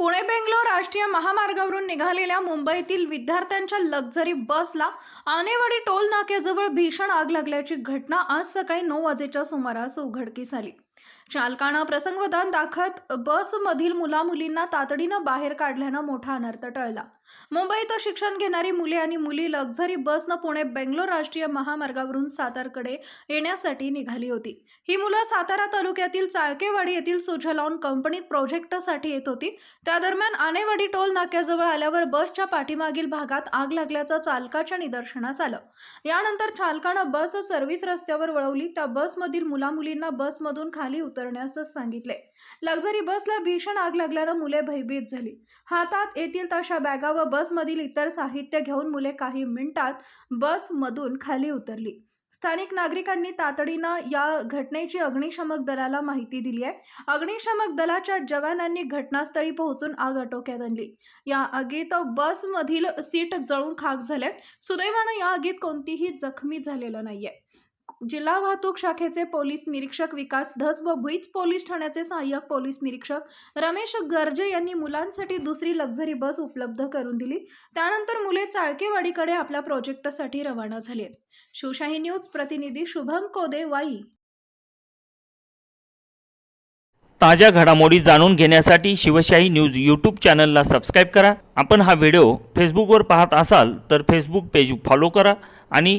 पुणे बेंगलोर राष्ट्रीय महामार्गावरून निघालेल्या मुंबईतील विद्यार्थ्यांच्या लक्झरी बसला आनेवाडी टोल नाक्याजवळ भीषण आग लागल्याची घटना आज सकाळी नऊ वाजेच्या सुमारास उघडकीस आली. चालकानं प्रसंगवधान दाखत बसमधील मुलामुलींना तातडीनं बाहेर काढल्यानं मोठा अनर्थ टळला. मुंबईत शिक्षण घेणारी मुले आणि मुली लक्झरी बसनं पुणे बेंगलोर राष्ट्रीय महामार्गावरून सातारकडे येण्यासाठी निघाली होती. ही मुलं सातारा तालुक्यातील चाळकेवाडी येथील सुझलॉन कंपनीत प्रोजेक्टसाठी येत होती. त्या दरम्यान आनेवाडी टोल नाक्याजवळ आल्यावर बसच्या पाठीमागील भागात आग लागल्याचं चालकाच्या निदर्शनास आलं. यानंतर चालकानं बस सर्व्हिस रस्त्यावर वळवली. त्या बसमधील मुलामुलींना बसमधून खाली उतरण्यास सांगितले. लक्झरी बसला भीषण आग लागल्यानं मुले भयभीत झाली. हातात येतील तशा बॅगा व बसमधील इतर साहित्य घेऊन मुले काही मिनिटात बसमधून खाली उतरली. स्थानिक नागरिकांनी तातडीनं या घटनेची अग्निशमक दलाला माहिती दिली आहे. अग्निशमक दलाच्या जवानांनी घटनास्थळी पोहोचून आग आटोक्यात आणली. या आगीत बसमधील सीट जळून खाक झाल्यात. सुदैवानं या आगीत कोणतीही जखमी झालेलं नाहीये. जिल्हा वाहतूक शाखेचे पोलीस निरीक्षक विकास धस व भुईच पोलीस ठाण्याचे सहाय्यक पोलीस निरीक्षक रमेश गर्जे यांनी मुलांसाठी दुसरी लक्झरी बस उपलब्ध करून दिली. त्यानंतर मुले चाळकेवाडीकडे आपल्या प्रोजेक्टसाठी रवाना झाली आहेत. शिवशाही न्यूज प्रतिनिधी शुभम कोदे वाई. ताज्या घडामोडी जाणून घेण्यासाठी शिवशाही न्यूज यूट्यूब चॅनलला सबस्क्राईब करा. आपण हा व्हिडिओ फेसबुकवर पाहत असाल तर फेसबुक पेज फॉलो करा आणि